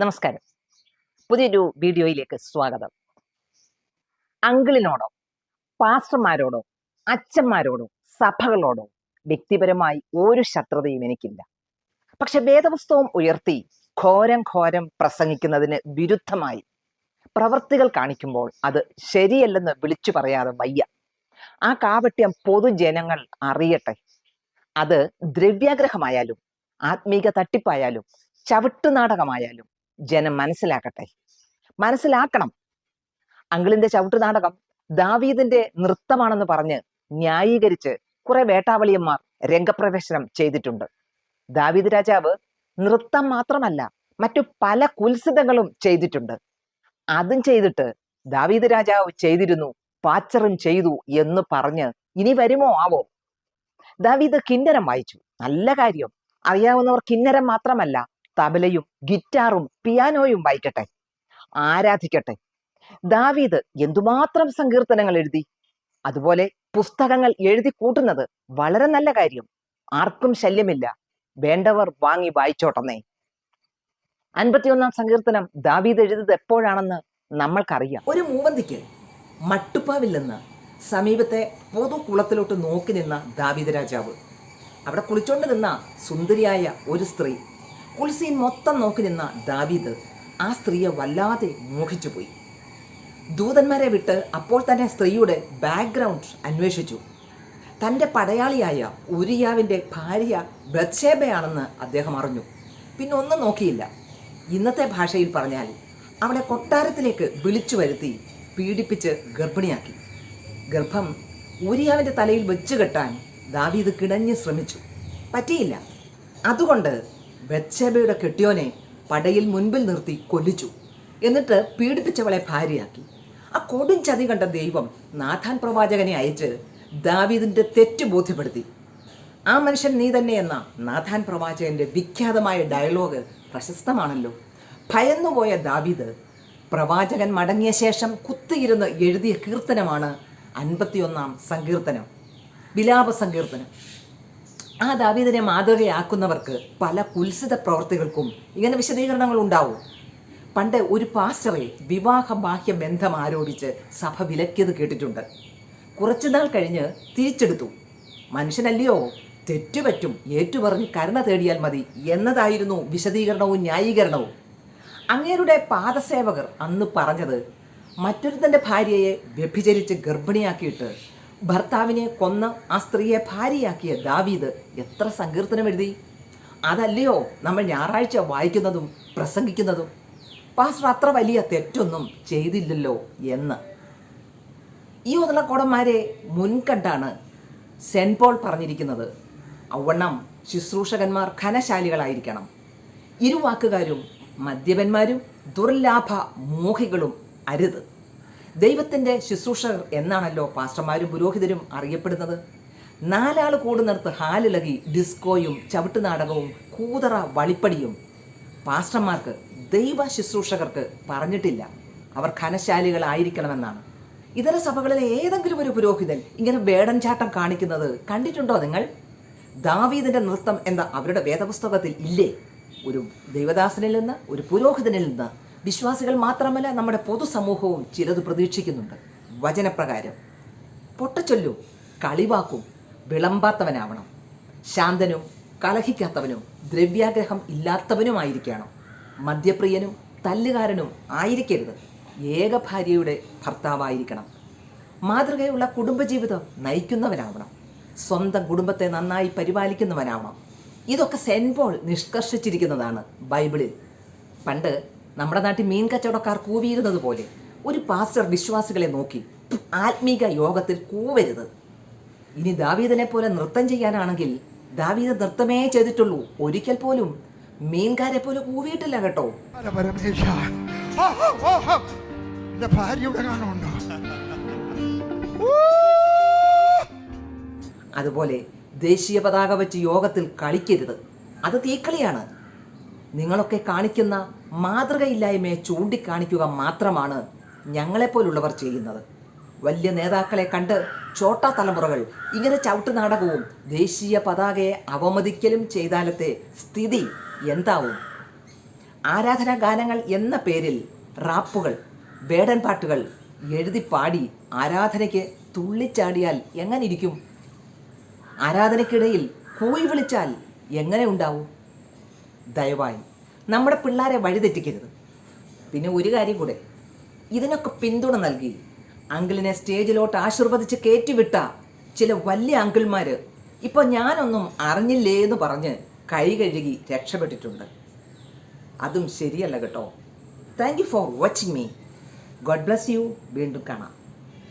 നമസ്കാരം. പുതിയൊരു വീഡിയോയിലേക്ക് സ്വാഗതം. അങ്കിളിനോടോ പാസ്റ്റർമാരോടോ അച്ഛന്മാരോടോ സഭകളോടോ വ്യക്തിപരമായി ഒരു ശത്രുതയും എനിക്കില്ല. പക്ഷെ വേദപുസ്തകം ഉയർത്തി ഘോരം ഘോരം പ്രസംഗിക്കുന്നതിന് വിരുദ്ധമായി പ്രവൃത്തികൾ കാണിക്കുമ്പോൾ അത് ശരിയല്ലെന്ന് വിളിച്ചു പറയാതെ വയ്യ. ആ കാപട്യം പൊതുജനങ്ങൾ അറിയട്ടെ. അത് ദ്രവ്യാഗ്രഹമായാലും ആത്മീക തട്ടിപ്പായാലും ചവിട്ടുനാടകമായാലും ജനം മനസ്സിലാക്കട്ടെ. മനസ്സിലാക്കണം. അങ്കിളിന്റെ ചവിട്ടുനാടകം ദാവീദിന്റെ നൃത്തമാണെന്ന് പറഞ്ഞ് ന്യായീകരിച്ച് കുറെ വേട്ടാവളിയന്മാർ രംഗപ്രവേശനം ചെയ്തിട്ടുണ്ട്. ദാവീദ് രാജാവ് നൃത്തം മാത്രമല്ല മറ്റു പല കുത്സിതങ്ങളും ചെയ്തിട്ടുണ്ട്. അതും ചെയ്തിട്ട് ദാവീദ് രാജാവ് ചെയ്തിരുന്നു പാച്ചറും ചെയ്തു എന്ന് പറഞ്ഞ് ഇനി വരുമോ ആവോ? ദാവീദ് കിന്നരം വായിച്ചു. നല്ല കാര്യം. അറിയാവുന്നവർ കിന്നരം മാത്രമല്ല തബലയും ഗിറ്റാറും പിയാനോയും വായിക്കട്ടെ. ആരാധിക്കട്ടെ. ദാവീദ് എന്തുമാത്രം സങ്കീർത്തനങ്ങൾ എഴുതി? അതുപോലെ പുസ്തകങ്ങൾ എഴുതി കൂട്ടുന്നത് വളരെ നല്ല കാര്യം. ആർക്കും ശല്യമില്ല. വേണ്ടവർ വാങ്ങി വായിച്ചോട്ടെന്നേ. അൻപത്തിയൊന്നാം സങ്കീർത്തനം ദാവീദ് എഴുതിയത് എപ്പോഴാണെന്ന് നമ്മൾക്കറിയാം. ഒരു മൂവന്തിക്ക് മട്ടുപ്പാവിൽ നിന്ന് സമീപത്തെ പൊതു കുളത്തിലോട്ട് നോക്കി നിന്ന ദാവിദ രാജാവ്. അവിടെ കുളിച്ചോണ്ട് നിന്ന സുന്ദരിയായ ഒരു സ്ത്രീ. കുൽസീൻ മൊത്തം നോക്കി നിന്ന ദാവീദ് ആ സ്ത്രീയെ വല്ലാതെ മോഹിച്ചു പോയി. ദൂതന്മാരെ വിട്ട് അപ്പോൾ തന്നെ സ്ത്രീയുടെ ബാക്ക്ഗ്രൗണ്ട് അന്വേഷിച്ചു. തന്റെ പടയാളിയായ ഉരിയാവിന്റെ ഭാര്യ ബത്ഷേബയാണെന്ന് അദ്ദേഹം അറിഞ്ഞു. പിന്നെ ഒന്നും നോക്കിയില്ല. ഇന്നത്തെ ഭാഷയിൽ പറഞ്ഞാൽ അവളെ കൊട്ടാരത്തിലേക്ക് വിളിച്ചു വരുത്തി പീഡിപ്പിച്ച് ഗർഭിണിയാക്കി. ഗർഭം ഊരിയാവിന്റെ തലയിൽ വെച്ച് കെട്ടാൻ ദാവീദ് കിണഞ്ഞ് ശ്രമിച്ചു. പറ്റിയില്ല. അതുകൊണ്ട് ബച്ചേബയുടെ കെട്ടിയോനെ പടയിൽ മുൻപിൽ നിർത്തി കൊല്ലിച്ചു. എന്നിട്ട് പീഡിപ്പിച്ചവളെ ഭാര്യയാക്കി. ആ കൊടും ചതി കണ്ട ദൈവം നാഥാൻ പ്രവാചകനെ അയച്ച് ദാവീദിന്റെ തെറ്റ് ബോധ്യപ്പെടുത്തി. ആ മനുഷ്യൻ നീ തന്നെ എന്ന നാഥാൻ പ്രവാചകന്റെ വിഖ്യാതമായ ഡയലോഗ് പ്രശസ്തമാണല്ലോ. ഭയന്നുപോയ ദാവീദ് പ്രവാചകൻ മടങ്ങിയ ശേഷം കുത്തിയിരുന്ന് എഴുതിയ കീർത്തനമാണ് അൻപത്തിയൊന്നാം സങ്കീർത്തനം. വിലാപ സങ്കീർത്തനം. ആ ദാവീദിനെ മാതൃകയാക്കുന്നവർക്ക് പല കുൽസിത പ്രവർത്തികൾക്കും ഇങ്ങനെ വിശദീകരണങ്ങൾ ഉണ്ടാവും. പണ്ട് ഒരു പാസ്റ്ററെ വിവാഹ ബാഹ്യ ബന്ധം ആരോപിച്ച് സഭ വിലക്കിയത് കേട്ടിട്ടുണ്ട്. കുറച്ചുനാൾ കഴിഞ്ഞ് തിരിച്ചെടുത്തു. മനുഷ്യനല്ലയോ? തെറ്റുപറ്റും ഏറ്റുപറഞ്ഞ് കരുണ തേടിയാൽ മതി എന്നതായിരുന്നു വിശദീകരണവും ന്യായീകരണവും. അങ്ങേരുടെ പാദസേവകർ അന്ന് പറഞ്ഞത് മറ്റൊരുത്തന്റെ ഭാര്യയെ വ്യഭിചരിച്ച് ഗർഭിണിയാക്കിയിട്ട് ഭർത്താവിനെ കൊന്ന് ആ സ്ത്രീയെ ഭാര്യയാക്കിയ ദാവീദ് എത്ര സങ്കീർത്തനം എഴുതി? അതല്ലയോ നമ്മൾ ഞായറാഴ്ച വായിക്കുന്നതും പ്രസംഗിക്കുന്നതും. പാസ്റ്റർ അത്ര വലിയ തെറ്റൊന്നും ചെയ്തില്ലല്ലോ എന്ന്. ഈ ഒതളക്കോടന്മാരെ മുൻകണ്ടാണ് സെന്റ് പോൾ പറഞ്ഞിരിക്കുന്നത്. ഔവണ്ണം ശുശ്രൂഷകന്മാർ ഖനശാലികളായിരിക്കണം ഇരുവാക്കുകാരും മദ്യപന്മാരും ദുർലാഭ മോഹികളും അരുത്. ദൈവത്തിന്റെ ശുശ്രൂഷകർ എന്നാണല്ലോ പാസ്റ്റർമാരും പുരോഹിതരും അറിയപ്പെടുന്നത്? നാലാൾ കൂടുന്നിടത്ത് ഹാലിളകി ഡിസ്കോയും ചവിട്ട് നാടകവും കൂതറ വളിപ്പടിയും പാസ്റ്റർമാർക്ക് ദൈവ ശുശ്രൂഷകർക്ക് പറഞ്ഞിട്ടില്ല. അവർ ഘനശാലികളായിരിക്കണമെന്നാണ്. ഇതര സഭകളിലെ ഏതെങ്കിലും ഒരു പുരോഹിതൻ ഇങ്ങനെ വേടൻ ചാട്ടം കാണിക്കുന്നത് കണ്ടിട്ടുണ്ടോ നിങ്ങൾ? ദാവീദിന്റെ നൃത്തം എന്ന അവരുടെ വേദപുസ്തകത്തിൽ ഇല്ലേ? ഒരു ദൈവദാസനിൽ നിന്ന് ഒരു പുരോഹിതനിൽ നിന്ന്. വിശ്വാസികൾ മാത്രമല്ല നമ്മുടെ പൊതുസമൂഹവും ചിലത് പ്രതീക്ഷിക്കുന്നുണ്ട്. വചനപ്രകാരം പൊട്ടച്ചൊല്ലും കളിവാക്കും വിളമ്പാത്തവനാവണം. ശാന്തനും കലഹിക്കാത്തവനും ദ്രവ്യാഗ്രഹം ഇല്ലാത്തവനുമായിരിക്കണം. മദ്യപ്രിയനും തല്ലുകാരനും ആയിരിക്കരുത്. ഏക ഭാര്യയുടെ ഭർത്താവായിരിക്കണം. മാതൃകയുള്ള കുടുംബജീവിതം നയിക്കുന്നവനാവണം. സ്വന്തം കുടുംബത്തെ നന്നായി പരിപാലിക്കുന്നവനാവണം. ഇതൊക്കെ സെൻപോൾ പോൾ നിഷ്കർഷിച്ചിരിക്കുന്നതാണ് ബൈബിളിൽ. പണ്ട് നമ്മുടെ നാട്ടിൽ മീൻ കച്ചവടക്കാർ കൂവിയിരുന്നത് പോലെ ഒരു പാസ്റ്റർ വിശ്വാസികളെ നോക്കി ആത്മീക യോഗത്തിൽ കൂവരുത്. ഇനി ദാവീദിനെ പോലെ നൃത്തം ചെയ്യാനാണെങ്കിൽ ദാവീദ് നൃത്തമേ ചെയ്തിട്ടുള്ളൂ. ഒരിക്കൽ പോലും മീൻകാരെ പോലെ കൂവിയിട്ടില്ല കേട്ടോ. അതുപോലെ ദേശീയ പതാക വെച്ച് യോഗത്തിൽ കളിക്കരുത്. അത് തീക്കളിയാണ്. നിങ്ങളൊക്കെ കാണിക്കുന്ന മാതൃകയില്ലായ്മയെ ചൂണ്ടിക്കാണിക്കുക മാത്രമാണ് ഞങ്ങളെപ്പോലുള്ളവർ ചെയ്യുന്നത്. വലിയ നേതാക്കളെ കണ്ട് ചോട്ടാ തലമുറകൾ ഇങ്ങനെ ചവിട്ട് നാടകവും ദേശീയ പതാകയെ അവമതിക്കലും ചെയ്താലത്തെ സ്ഥിതി എന്താവും? ആരാധനാ ഗാനങ്ങൾ എന്ന പേരിൽ റാപ്പുകൾ വേടൻ പാട്ടുകൾ എഴുതി പാടി ആരാധനയ്ക്ക് തുള്ളിച്ചാടിയാൽ എങ്ങനെ ഇരിക്കും? ആരാധനയ്ക്കിടയിൽ കൂയി വിളിച്ചാൽ എങ്ങനെ ഉണ്ടാവും? ദയവായി നമ്മുടെ പിള്ളേരെ വഴിതെറ്റിക്കരുത്. പിന്നെ ഒരു കാര്യം കൂടെ. ഇതിനൊക്കെ പിന്തുണ നൽകി. അങ്കിളിനെ സ്റ്റേജിലോട്ട് ആശീർവദിച്ച് കയറ്റിവിട്ട ചില വലിയ അങ്കിൾമാർ ഇപ്പോൾ ഞാനൊന്നും അറിഞ്ഞില്ലേ എന്ന് പറഞ്ഞ് കൈ കഴുകി രക്ഷപ്പെട്ടിട്ടുണ്ട്. അതും ശരിയല്ല കേട്ടോ. Thank you for watching me God bless you വീണ്ടും കാണാം.